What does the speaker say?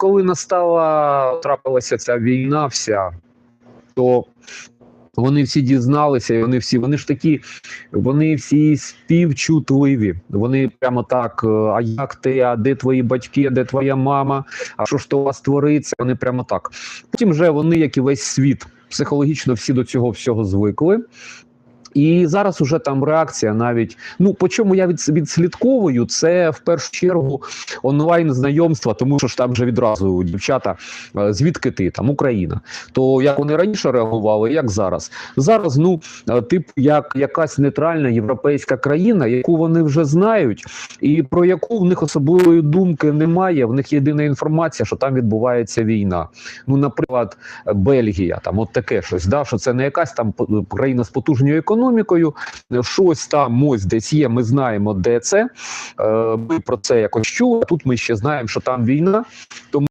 коли настала трапилася ця війна, вся то вони всі дізналися, і вони всі, вони ж такі, вони всі співчутливі. Вони прямо так: е, а як ти, а де твої батьки, а де твоя мама? А що ж то у вас твориться? Вони прямо так. Потім вже вони, як і весь світ, психологічно всі до цього всього звикли. І зараз уже там реакція навіть ну по чому я від, відслідковую, це в першу чергу онлайн знайомства, тому що ж там вже відразу дівчата е, звідки ти там Україна. То як вони раніше реагували, як зараз? Зараз, ну е, типу, як якась нейтральна європейська країна, яку вони вже знають, і про яку в них особливої думки немає. В них єдина інформація, що там відбувається війна. Ну, наприклад, Бельгія, там от таке щось, да, що це не якась там країна з потужною економікою, щось там ось десь є. Ми знаємо, де це. Е, Ми про це якось чули. Тут ми ще знаємо, що там війна. Тому